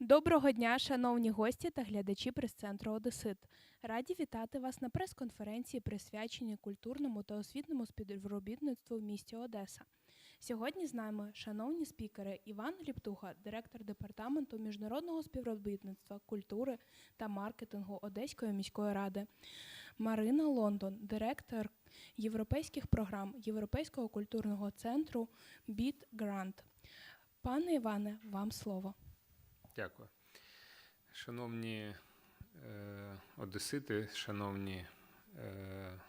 Доброго дня, шановні гості та глядачі прес-центру Одесит. Раді вітати вас на прес-конференції, присвяченій культурному та освітньому співробітництву в місті Одеса. Сьогодні з нами шановні спікери Іван Ліптуха, директор департаменту міжнародного співробітництва, культури та маркетингу Одеської міської ради, Марина Лондон, директор європейських програм Європейського культурного центру Біт Грант. Пане Іване, вам слово. Дякую. Шановні е, одесити, шановні е,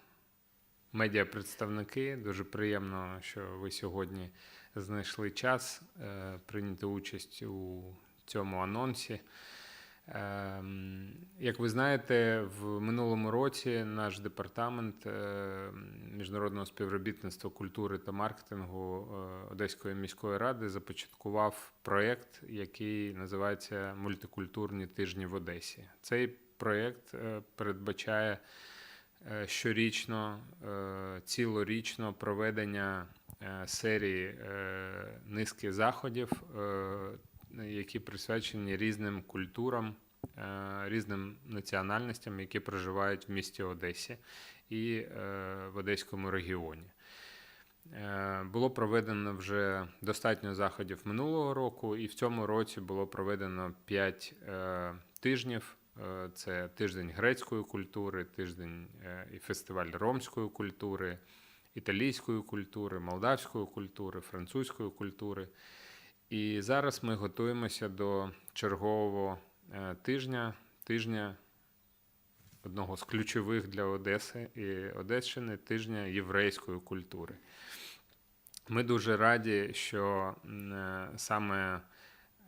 медіапредставники, дуже приємно, що ви сьогодні знайшли час е, прийняти участь у цьому анонсі. Е, як ви знаєте, в минулому році наш департамент е, міжнародного співробітництва культури та маркетингу е, Одеської міської ради започаткував проєкт, який називається Мультикультурні тижні в Одесі. Цей проєкт е, передбачає щорічно, цілорічно проведення серії низки заходів, які присвячені різним культурам, різним національностям, які проживають в місті Одесі і е, в Одеському регіоні. Е, Було проведено вже достатньо заходів минулого року, і в цьому році було проведено 5 тижнів. Е, Це тиждень грецької культури, тиждень е, і фестиваль ромської культури, італійської культури, молдавської культури, французької культури. І зараз ми готуємося до чергового е, тижня, тижня одного з ключових для Одеси і Одещини тижня єврейської культури. Ми дуже раді, що е, саме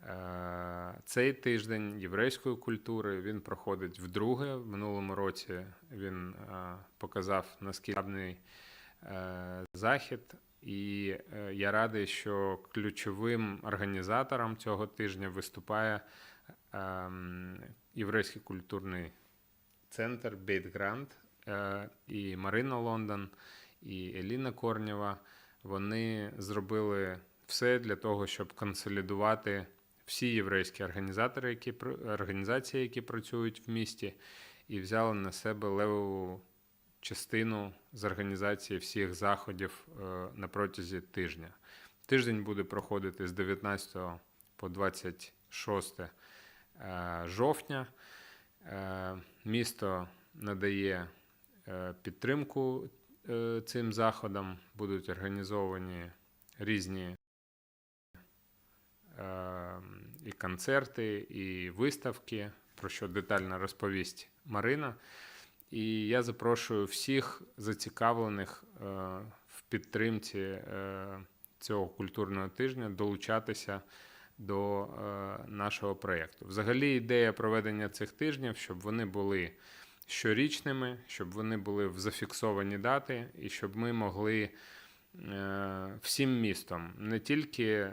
е, цей тиждень єврейської культури він проходить вдруге. В минулому році він е, показав наскільки е, захід. І е, я радий, що ключовим організатором цього тижня виступає Єврейський культурний центр Бейт Грант е, і Марина Лондон, і Еліна Корнєва. Вони зробили все для того, щоб консолідувати всі єврейські організатори, які організації, які працюють в місті, і взяли на себе левову частину з організації всіх заходів е, на протязі тижня. Тиждень буде проходити з 19 по 26 е, жовтня. Е, Місто надає е, підтримку е, цим заходам, будуть організовані різні е, і концерти, і виставки, про що детально розповість Марина. І я запрошую всіх зацікавлених е, в підтримці е, цього культурного тижня долучатися до е, нашого проєкту. Взагалі, ідея проведення цих тижнів, щоб вони були щорічними, щоб вони були в зафіксовані дати, і щоб ми могли е, всім містом, не тільки е,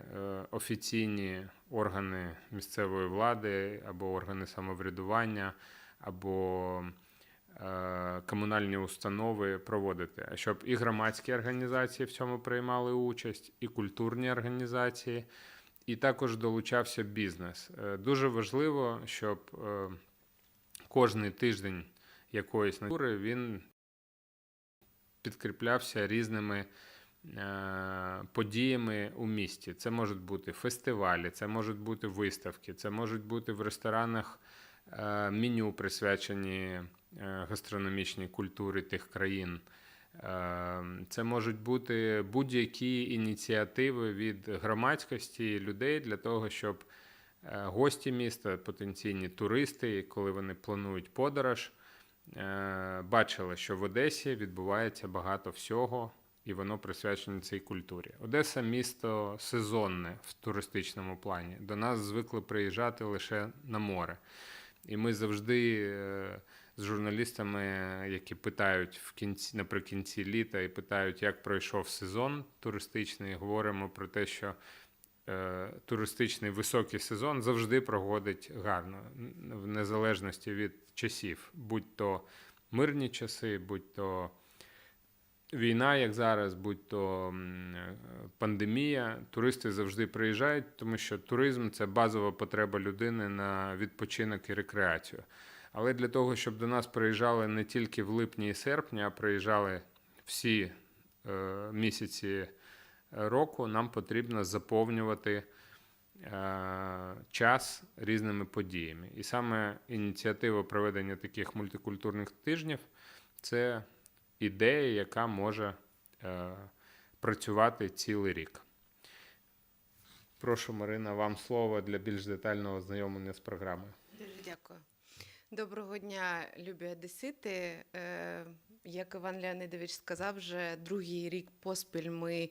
офіційні органи місцевої влади або органи самоврядування, або комунальні установи проводити, а щоб і громадські організації в цьому приймали участь, і культурні організації, і також долучався бізнес. Е, Дуже важливо, щоб е, кожний тиждень якоїсь натури він підкріплявся різними е, подіями у місті. Це можуть бути фестивалі, це можуть бути виставки, це можуть бути в ресторанах меню, присвячені гастрономічній культурі тих країн. Е, Це можуть бути будь-які ініціативи від громадськості людей для того, щоб е, гості міста, потенційні туристи, коли вони планують подорож, е, бачили, що в Одесі відбувається багато всього, і воно присвячено цій культурі. Одеса місто сезонне в туристичному плані. До нас звикли приїжджати лише на море. І ми завжди е, з журналістами, які питають в кінці наприкінці літа і питають, як пройшов сезон туристичний, говоримо про те, що е, туристичний високий сезон завжди проходить гарно, в незалежності від часів, будь то мирні часи, будь то війна, як зараз, будь то пандемія, туристи завжди приїжджають, тому що туризм це базова потреба людини на відпочинок і рекреацію. Але для того, щоб до нас приїжджали не тільки в липні і серпні, а приїжджали всі е, місяці року, нам потрібно заповнювати е, час різними подіями. І саме ініціатива проведення таких мультикультурних тижнів це ідея, яка може е, працювати цілий рік. Прошу, Марина, вам слово для більш детального ознайомлення з програмою. Дуже дякую. Доброго дня, любі одесити. Як Іван Леонидович сказав, вже другий рік поспіль ми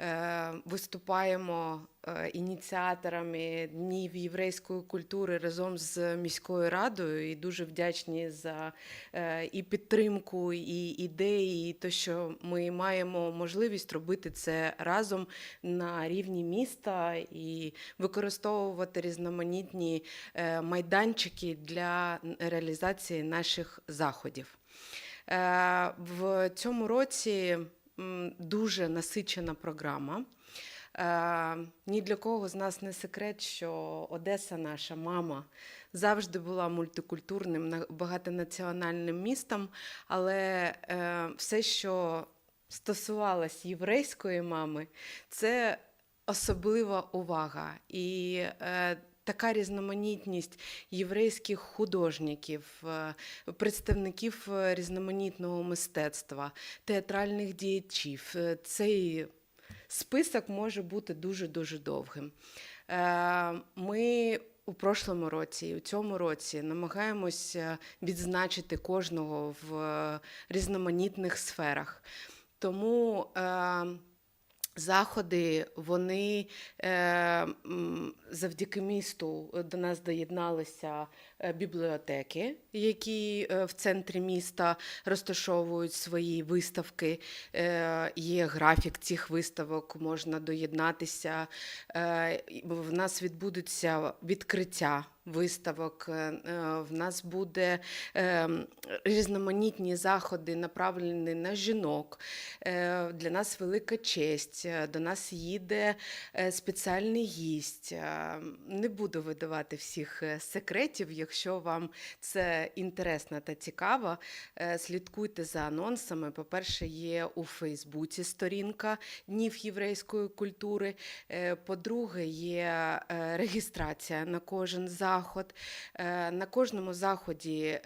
е, виступаємо е, ініціаторами днів єврейської культури разом з міською радою і дуже вдячні за е, і підтримку, і ідеї, і те, що ми маємо можливість робити це разом на рівні міста і використовувати різноманітні е, майданчики для реалізації наших заходів. Е, В цьому році дуже насичена програма. Е, Ні для кого з нас не секрет, що Одеса, наша мама, завжди була мультикультурним, багатонаціональним містом, але е, все, що стосувалось єврейської мами, це особлива увага. І така різноманітність єврейських художників, е, представників е, різноманітного мистецтва, театральних діячів. Е, Цей список може бути дуже-дуже довгим. Е, Ми у прошлому році і у цьому році намагаємося відзначити кожного в різноманітних сферах. Тому заходи вони е, завдяки місту до нас доєдналися бібліотеки, які е, в центрі міста розташовують свої виставки. Е, Є графік цих виставок, можна доєднатися. Е, В нас відбудуться відкриття виставок. е, е, В нас буде е, різноманітні заходи, направлені на жінок. Е, Для нас велика честь. Е, До нас їде е, спеціальний гість. Е, Не буду видавати всіх е, секретів. Якщо вам це інтересно та цікаво, е, слідкуйте за анонсами. По-перше, є у Фейсбуці сторінка Днів єврейської культури. Е, По-друге, є е, реєстрація на кожен заход. На кожному заході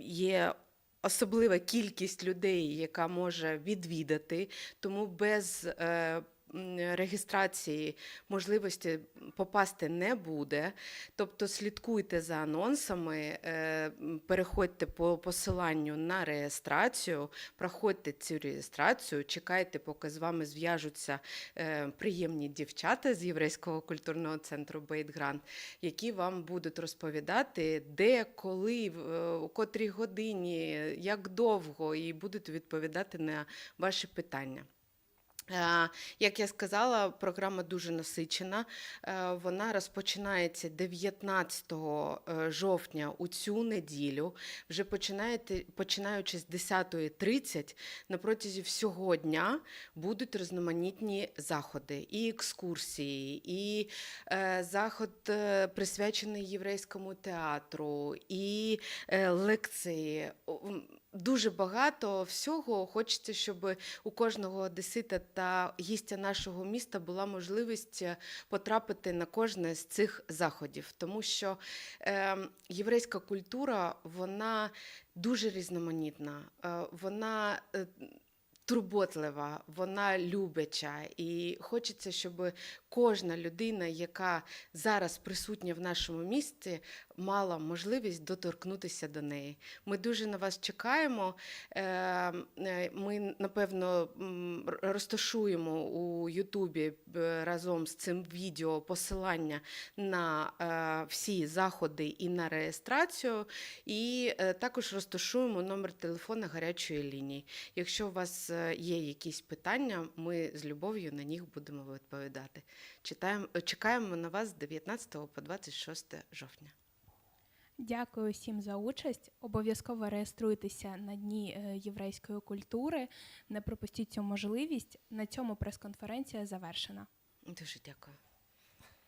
є особлива кількість людей, яка може відвідати, тому без е, реєстрації можливості попасти не буде. Тобто слідкуйте за анонсами, е, переходьте по посиланню на реєстрацію, проходьте цю реєстрацію, чекайте, поки з вами зв'яжуться е, приємні дівчата з Єврейського культурного центру Бейтгранд, які вам будуть розповідати, де, коли, е, у котрій годині, як довго, і будуть відповідати на ваші питання. Е, Як я сказала, програма дуже насичена. Е, Вона розпочинається 19 е, жовтня у цю неділю. Вже починаючи з 10.30 на протязі всього дня будуть різноманітні заходи, і екскурсії, і заход присвячений єврейському театру, і лекції. Дуже багато всього. Хочеться, щоб у кожного одесита та гістя нашого міста була можливість е, потрапити на кожне з цих заходів, тому що е, єврейська культура вона дуже різноманітна, е, вона е, турботлива, вона любяча, і хочеться, щоб кожна людина, яка зараз присутня в нашому місті, мала можливість доторкнутися до неї. Ми дуже на вас чекаємо. Е, е, Ми, напевно, розташуємо у Ютубі е, разом з цим відео посилання на всі заходи і на реєстрацію. І також розташуємо номер телефона гарячої лінії. Якщо у вас є якісь питання, ми з любов'ю на них будемо відповідати. Читаємо, чекаємо на вас з 19 по 26 жовтня. Дякую всім за участь. Обов'язково реєструйтеся на дні е, єврейської культури. Не пропустіть цю можливість. На цьому прес-конференція завершена. Дуже дякую.